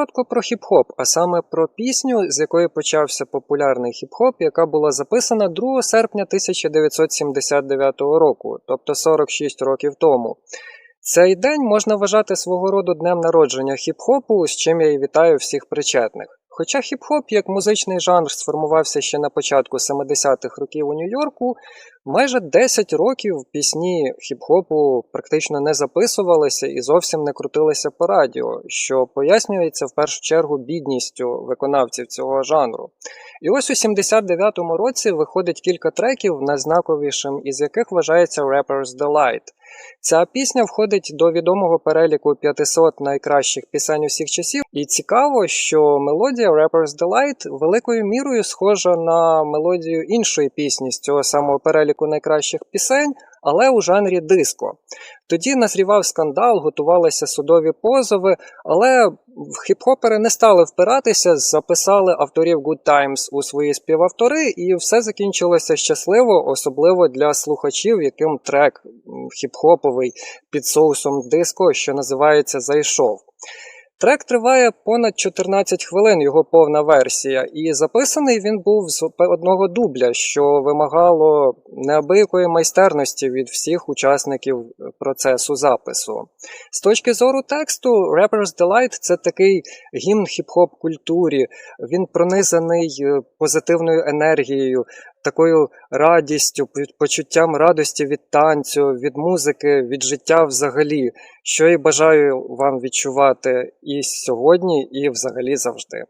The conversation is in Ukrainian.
коротко про хіп-хоп, а саме про пісню, з якої почався популярний хіп-хоп, яка була записана 2 серпня 1979 року, тобто 46 років тому. Цей день можна вважати свого роду днем народження хіп-хопу, з чим я і вітаю всіх причетних. Хоча хіп-хоп як музичний жанр сформувався ще на початку 70-х років у Нью-Йорку, майже 10 років пісні хіп-хопу практично не записувалися і зовсім не крутилися по радіо, що пояснюється в першу чергу бідністю виконавців цього жанру. І ось у 79-му році виходить кілька треків, найзнаковішим із яких вважається Rapper's Delight. Ця пісня входить до відомого переліку 500 найкращих пісень усіх часів, і цікаво, що мелодія Rapper's Delight великою мірою схожа на мелодію іншої пісні з цього самого переліку найкращих пісень, але у жанрі диско. Тоді назрівав скандал, готувалися судові позови, але хіп-хопери не стали впиратися, записали авторів Good Times у свої співавтори, і все закінчилося щасливо, особливо для слухачів, яким трек хіп-хоповий під соусом диско, що називається Зайшов. Трек триває понад 14 хвилин, його повна версія, і записаний він був з одного дубля, що вимагало неабиякої майстерності від всіх учасників процесу запису. З точки зору тексту, Rapper's Delight – це такий гімн хіп-хоп культурі, він пронизаний позитивною енергією, такою радістю, почуттям радості від танцю, від музики, від життя взагалі, що і бажаю вам відчувати і сьогодні, і взагалі завжди.